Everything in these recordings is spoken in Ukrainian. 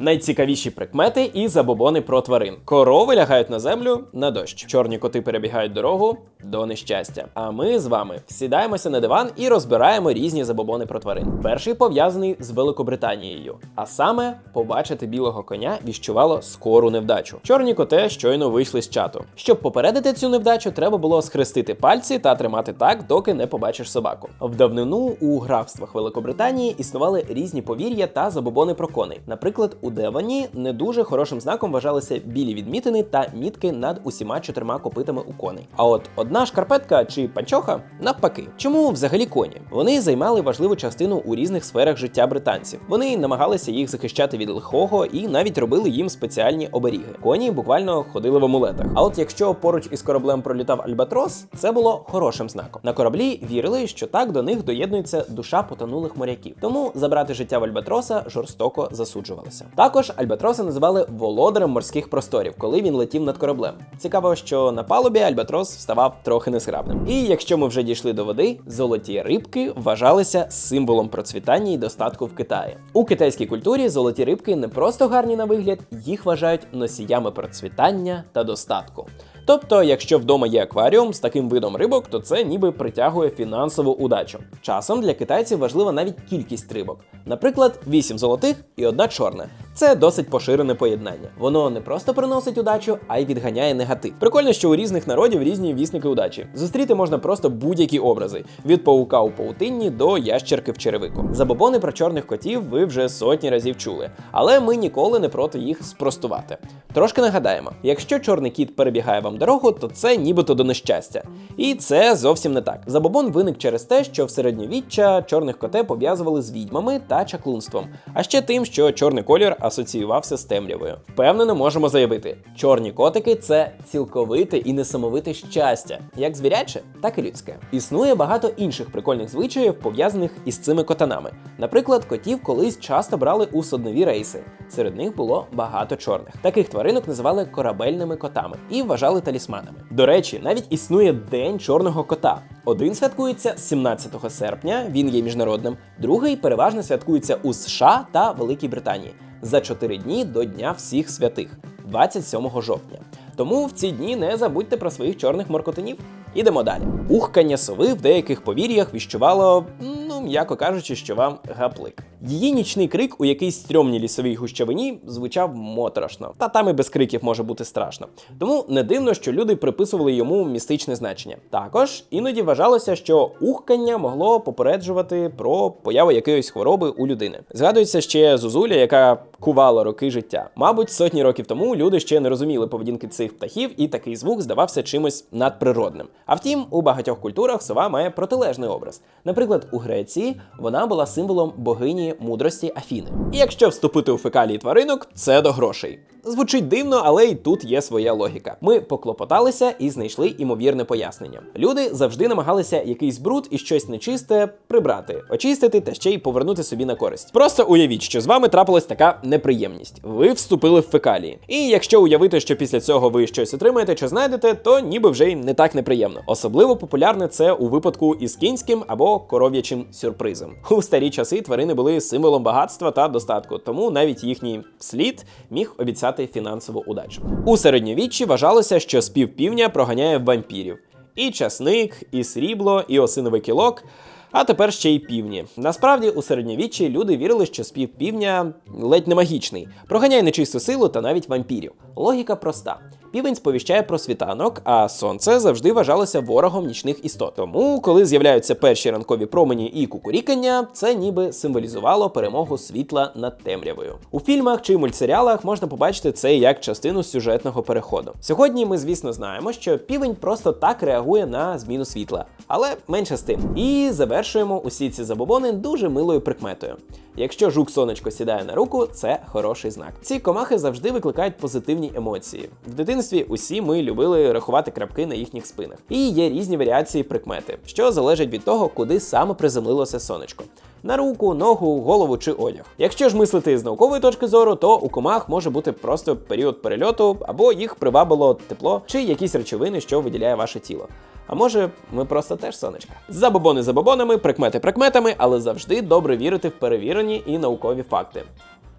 Найцікавіші прикмети і забобони про тварин. Корови лягають на землю на дощ. Чорні коти перебігають дорогу до нещастя. А ми з вами сідаємося на диван і розбираємо різні забобони про тварин. Перший пов'язаний з Великобританією, а саме побачити білого коня віщувало скору невдачу. Чорні коте щойно вийшли з чату. Щоб попередити цю невдачу, треба було схрестити пальці та тримати так, доки не побачиш собаку. В давнину у графствах Великобританії існували різні повір'я та забобони про коней. Наприклад, у Девані не дуже хорошим знаком вважалися білі відмітини та мітки над усіма чотирма копитами у коней. А от одна шкарпетка чи панчоха навпаки. Чому взагалі коні? Вони займали важливу частину у різних сферах життя британців. Вони намагалися їх захищати від лихого і навіть робили їм спеціальні оберіги. Коні буквально ходили в амулетах. А от якщо поруч із кораблем пролітав Альбатрос, це було хорошим знаком. На кораблі вірили, що так до них доєднується душа потонулих моряків. Тому забрати життя в Альбатроса жорстоко засуджувалося. Також Альбатроса називали володарем морських просторів, коли він летів над кораблем. Цікаво, що на палубі Альбатрос вставав трохи незграбним. І якщо ми вже дійшли до води, золоті рибки вважалися символом процвітання і достатку в Китаї. У китайській культурі золоті рибки не просто гарні на вигляд, їх вважають носіями процвітання та достатку. Тобто, якщо вдома є акваріум з таким видом рибок, то це ніби притягує фінансову удачу. Часом для китайців важлива навіть кількість рибок. Наприклад, 8 золотих і одна чорна. Це досить поширене поєднання. Воно не просто приносить удачу, а й відганяє негатив. Прикольно, що у різних народів різні вісники удачі. Зустріти можна просто будь-які образи: від паука у паутинні до ящерки в черевику. Забобони про чорних котів ви вже сотні разів чули, але ми ніколи не проти їх спростувати. Трошки нагадаємо: якщо чорний кіт перебігає вам дорогу, то це нібито до нещастя. І це зовсім не так. Забобон виник через те, що в середньовіччя чорних коте пов'язували з відьмами та чаклунством, а ще тим, що чорний колір асоціювався з темрявою. Впевнено, можемо заявити: чорні котики це цілковите і несамовите щастя, як звіряче, так і людське. Існує багато інших прикольних звичаїв, пов'язаних із цими котанами. Наприклад, котів колись часто брали у суднові рейси. Серед них було багато чорних. Таких тваринок називали корабельними котами і вважали талісманами. До речі, навіть існує День чорного кота. Один святкується 17 серпня, він є міжнародним, другий переважно святкується у США та Великій Британії за 4 дні до Дня всіх святих 27 жовтня. Тому в ці дні не забудьте про своїх чорних моркотинів. Ідемо далі. Ухкання сови в деяких повір'ях віщувало, ну м'яко кажучи, що вам гаплик. Її нічний крик у якійсь стрьомній лісовій гущавині звучав моторошно, та там і без криків може бути страшно. Тому не дивно, що люди приписували йому містичне значення. Також іноді вважалося, що ухкання могло попереджувати про появу якоїсь хвороби у людини. Згадується ще Зузуля, яка кувала роки життя. Мабуть, сотні років тому люди ще не розуміли поведінки цих птахів, і такий звук здавався чимось надприродним. А втім, у багатьох культурах сова має протилежний образ. Наприклад, у Греції вона була символом богині мудрості Афіни. І якщо вступити у фекалії тваринок, це до грошей. Звучить дивно, але й тут є своя логіка. Ми поклопоталися і знайшли імовірне пояснення. Люди завжди намагалися якийсь бруд і щось нечисте прибрати, очистити та ще й повернути собі на користь. Просто уявіть, що з вами трапилась така неприємність. Ви вступили в фекалії. І якщо уявити, що після цього ви щось отримаєте чи знайдете, то ніби вже й не так неприємно. Особливо популярне це у випадку із кінським або коров'ячим сюрпризом. У старі часи тварини були символом багатства та достатку, тому навіть їхній слід міг обіцяти фінансову удачу. У середньовіччі вважалося, що спів півня проганяє вампірів. І часник, і срібло, і осиновий кілок. А тепер ще й півні. Насправді, у середньовіччі люди вірили, що спів півня ледь не магічний, проганяє нечисту силу та навіть вампірів. Логіка проста. Півень сповіщає про світанок, а сонце завжди вважалося ворогом нічних істот. Тому, коли з'являються перші ранкові промені і кукурікання, це ніби символізувало перемогу світла над темрявою. У фільмах чи мультсеріалах можна побачити це як частину сюжетного переходу. Сьогодні ми, звісно, знаємо, що півень просто так реагує на зміну світла, але менше з тим. І завершуємо усі ці забобони дуже милою прикметою. Якщо жук сонечко сідає на руку, це хороший знак. Ці комахи завжди викликають позитивні емоції. В дитинстві усі ми любили рахувати крапки на їхніх спинах. І є різні варіації прикмети, що залежать від того, куди саме приземлилося сонечко. На руку, ногу, голову чи одяг. Якщо ж мислити з наукової точки зору, то у комах може бути просто період перельоту, або їх привабило тепло чи якісь речовини, що виділяє ваше тіло. А може, ми просто теж сонечка. Забобони забобонами, прикмети прикметами, але завжди добре вірити в перевірені і наукові факти.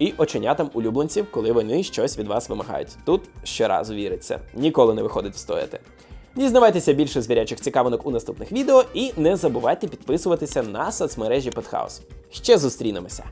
І оченятам улюбленців, коли вони щось від вас вимагають. Тут щоразу віриться, ніколи не виходить встояти. Дізнавайтеся більше звірячих цікавинок у наступних відео і не забувайте підписуватися на соцмережі Петхаус. Ще зустрінемося!